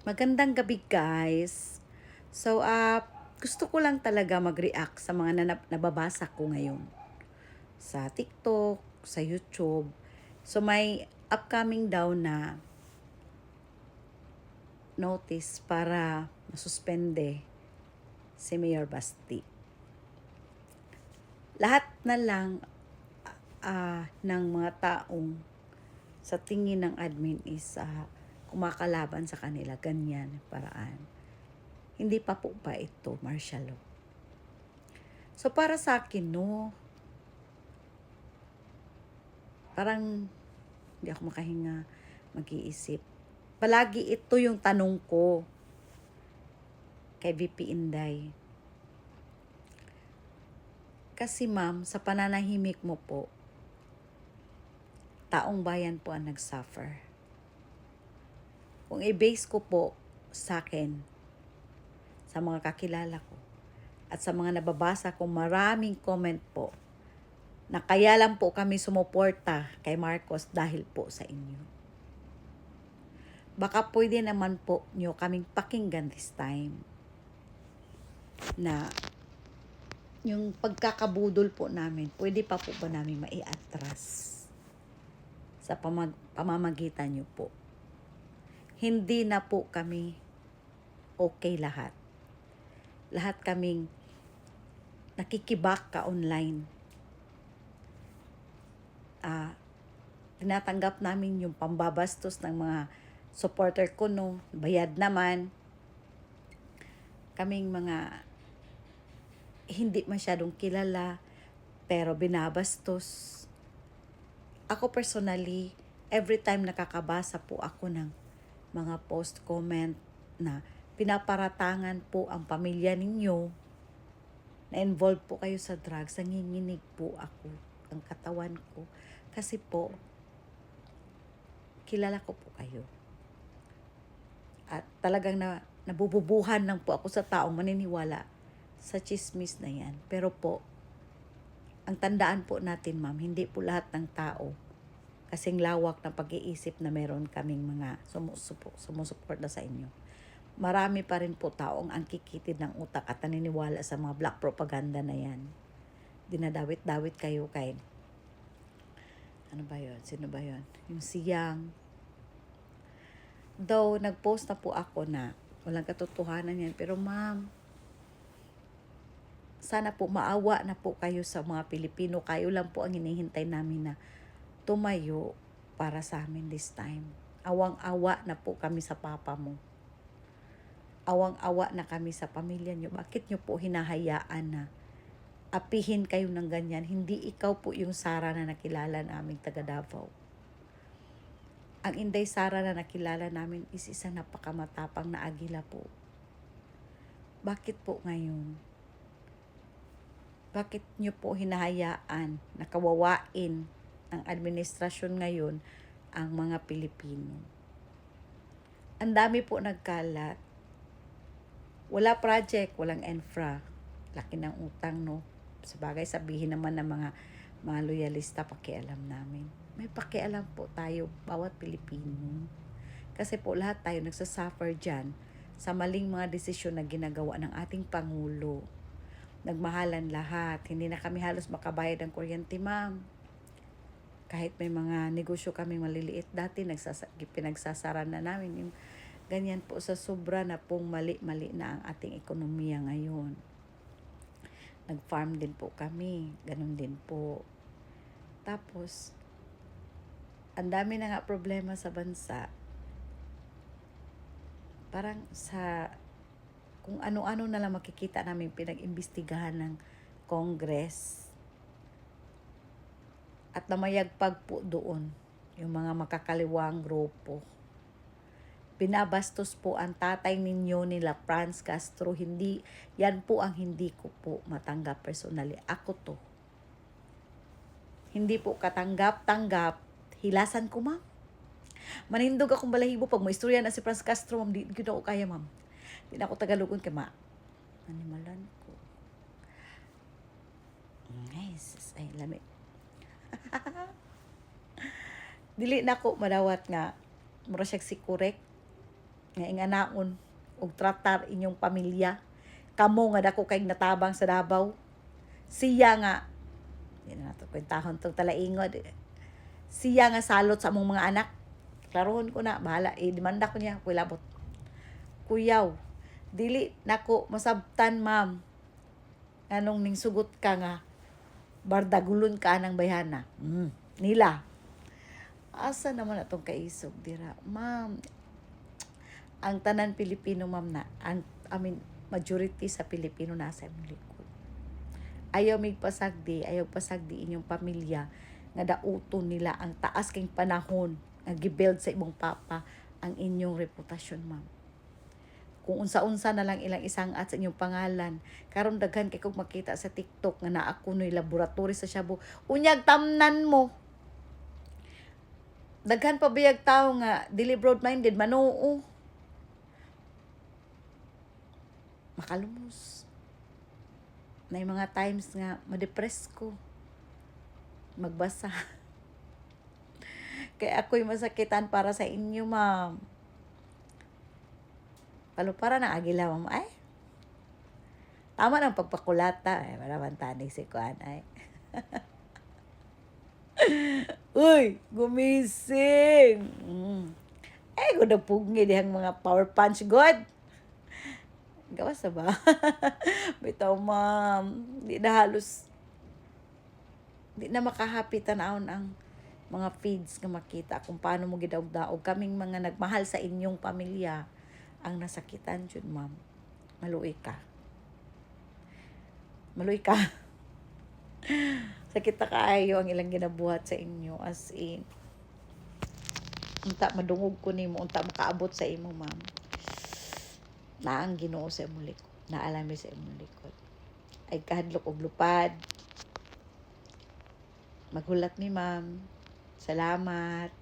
Magandang gabi guys. So, uh, gusto ko lang talaga mag-react sa mga nanab- nababasa ko ngayon. Sa TikTok, sa YouTube. So, may upcoming daw na notice para masuspende si Mayor Basti. Lahat na lang ah, ng mga taong sa tingin ng admin is ah, kumakalaban sa kanila, ganyan paraan. Hindi pa po ba ito martial law? So para sa akin, no, parang hindi ako makahinga, mag-iisip. Palagi ito yung tanong ko kay VP Inday. Kasi ma'am, sa pananahimik mo po, taong bayan po ang nagsuffer. Kung i-base ko po sa akin, sa mga kakilala ko, at sa mga nababasa ko maraming comment po, na kaya lang po kami sumuporta kay Marcos dahil po sa inyo. Baka pwede naman po nyo kaming pakinggan this time na yung pagkakabudol po namin, pwede pa po ba namin maiatras sa pamag- pamamagitan nyo po? Hindi na po kami okay lahat. Lahat kaming nakikibak ka online. Ah, tinatanggap namin yung pambabastos ng mga supporter ko no, bayad naman. Kaming mga hindi masyadong kilala pero binabastos. Ako personally, every time nakakabasa po ako ng mga post comment na pinaparatangan po ang pamilya ninyo na involved po kayo sa drugs, nanginginig po ako ang katawan ko kasi po kilala ko po kayo. At talagang na, nabububuhan lang po ako sa taong maniniwala sa chismis na yan. Pero po, ang tandaan po natin ma'am, hindi po lahat ng tao kasing lawak ng pag-iisip na meron kaming mga sumusupo, sumusuporta sa inyo. Marami pa rin po taong ang kikitid ng utak at naniniwala sa mga black propaganda na yan. Dinadawit-dawit kayo kay ano ba yon? Sino ba yon? Yung siyang. Though, nag-post na po ako na walang katotohanan yan. Pero ma'am, sana po maawa na po kayo sa mga Pilipino. Kayo lang po ang hinihintay namin na tumayo para sa amin this time. Awang-awa na po kami sa papa mo. Awang-awa na kami sa pamilya nyo. Bakit nyo po hinahayaan na apihin kayo ng ganyan? Hindi ikaw po yung Sara na nakilala naming taga Davao. Ang Inday Sara na nakilala namin is isa napakamatapang na agila po. Bakit po ngayon? Bakit nyo po hinahayaan na kawawain ng administrasyon ngayon ang mga Pilipino? Ang dami po nagkalat. Wala project, walang infra. Laki ng utang, no? Sabagay, sabihin naman ng mga mga loyalista, pakialam namin. May pakialam po tayo, bawat Pilipino. Kasi po lahat tayo nagsasuffer dyan sa maling mga desisyon na ginagawa ng ating Pangulo. Nagmahalan lahat. Hindi na kami halos makabayad ng kuryente, ma'am. Kahit may mga negosyo kami maliliit dati, nagsasa- pinagsasara na namin. Yung ganyan po sa sobra na pong mali-mali na ang ating ekonomiya ngayon. Nag-farm din po kami. Ganun din po. Tapos, ang dami na nga problema sa bansa. Parang sa kung ano-ano na lang makikita namin pinag-imbestigahan ng Congress. At namayagpag po doon yung mga makakaliwang grupo. Binabastos po ang tatay ninyo nila Franz Castro. Hindi, yan po ang hindi ko po matanggap personally. Ako to. Hindi po katanggap-tanggap. Hilasan ko, ma'am. Manindog akong balahibo pag may istorya na si Franz Castro, ma'am. Di, di ko kaya, ma'am. Di na ako tagalugon kay ma. Animalan ko. Nice. Ay, lami. Dili na ko madawat nga mura siya si correct nga inganaon og tratar inyong pamilya. Kamo nga dako kay natabang sa Davao. Siya nga di na nato kwentahon tong talaingod siya nga salot sa among mga anak. Klarohon ko na bahala i-demanda ko niya kuilabot kuyaw dili nako masabtan ma'am anong ning sugot ka nga bardagulon ka ng bayana mm, nila. Asa naman atong kaisog dira? Ma'am ang tanan Pilipino ma'am na ang I mean majority sa Pilipino nasa imong likod. Ayaw mig pasagdi ayaw pasagdi inyong pamilya nga dauton nila ang taas king panahon nga gibuild sa imong papa ang inyong reputasyon ma'am kung unsa-unsa na lang ilang isang at sa inyong pangalan. Karon daghan kay kog makita sa TikTok nga naa kunoy laboratory sa Shabu. Unyag tamnan mo. Daghan pa biyag tao nga dili broad minded manoo makalumos na mga times nga ma-depress ko. Magbasa. Kaya ako'y masakitan para sa inyo ma'am Palupara na agila ma'am ay tama ng pagpakulata ay maraman tani si Kuan ay Uy, gumising. Mm. Eh, ko pugni dihang mga power punch god. Gawas na ba? Bitaw, ma'am. Di na halos, di na makahappy tanawon ang mga feeds nga makita kung paano mo gidaog-daog. Kaming mga nagmahal sa inyong pamilya ang nasakitan jud ma'am. Maluoy ka. Maluoy ka. Sakit na kaayo ang ilang ginabuhat sa inyo as in unta madungog ko nimo unta makaabot sa imo ma'am na ang Ginoo sa imong likod naalami sa imong likod ay kahadlok og lupad maghulat mi ma'am salamat